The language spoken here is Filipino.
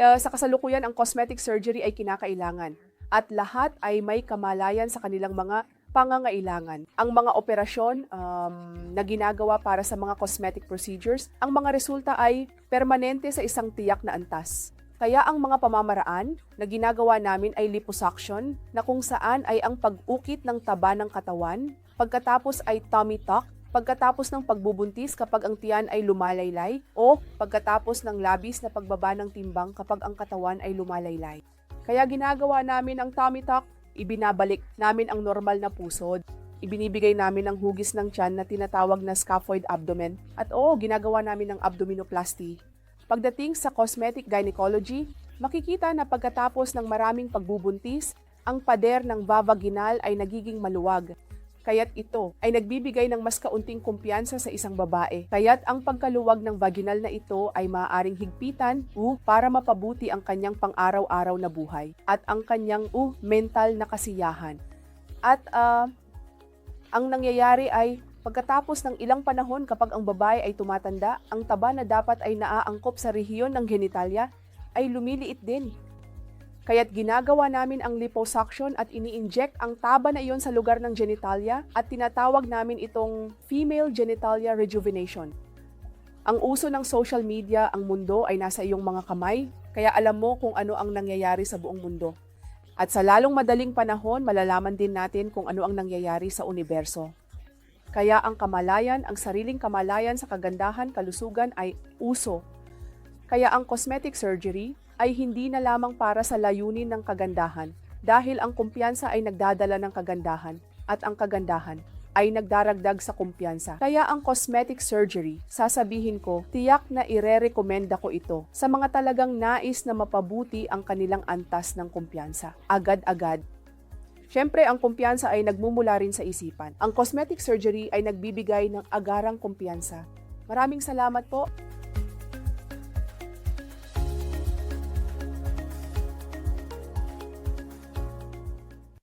Eh, sa kasalukuyan, ang cosmetic surgery ay kinakailangan at lahat ay may kamalayan sa kanilang mga pangangailangan. Ang mga operasyon um, na ginagawa para sa mga cosmetic procedures, ang mga resulta ay permanente sa isang tiyak na antas. Kaya ang mga pamamaraan na ginagawa namin ay liposuction na kung saan ay ang pag-ukit ng taba ng katawan, pagkatapos ay tummy tuck, pagkatapos ng pagbubuntis kapag ang tiyan ay lumalaylay, o pagkatapos ng labis na pagbaba ng timbang kapag ang katawan ay lumalaylay. Kaya ginagawa namin ang tummy tuck, ibinabalik namin ang normal na pusod. Ibinibigay namin ang hugis ng tiyan na tinatawag na scaphoid abdomen. At oo, ginagawa namin ang abdominoplasty. Pagdating sa cosmetic gynecology, makikita na pagkatapos ng maraming pagbubuntis, ang pader ng vavaginal ay nagiging maluwag. Kaya't ito ay nagbibigay ng mas kaunting kumpiyansa sa isang babae. Kaya't ang pagkaluwag ng vaginal na ito ay maaaring higpitan u para mapabuti ang kanyang pang-araw-araw na buhay at ang kanyang u mental na kasiyahan. At ah, ang nangyayari ay pagkatapos ng ilang panahon kapag ang babae ay tumatanda, ang taba na dapat ay naaangkop sa rehiyon ng genitalya ay lumiliit din. Kaya't ginagawa namin ang liposuction at ini-inject ang taba na iyon sa lugar ng genitalia at tinatawag namin itong female genitalia rejuvenation. Ang uso ng social media, ang mundo ay nasa iyong mga kamay, kaya alam mo kung ano ang nangyayari sa buong mundo. At sa lalong madaling panahon, malalaman din natin kung ano ang nangyayari sa universo. Kaya ang kamalayan, ang sariling kamalayan sa kagandahan, kalusugan ay uso. Kaya ang cosmetic surgery ay hindi na lamang para sa layunin ng kagandahan dahil ang kumpiyansa ay nagdadala ng kagandahan at ang kagandahan ay nagdaragdag sa kumpiyansa. Kaya ang cosmetic surgery, sasabihin ko, tiyak na ire-recommenda ko ito sa mga talagang nais na mapabuti ang kanilang antas ng kumpiyansa. Agad-agad. Siyempre, ang kumpiyansa ay nagmumula rin sa isipan. Ang cosmetic surgery ay nagbibigay ng agarang kumpiyansa. Maraming salamat po.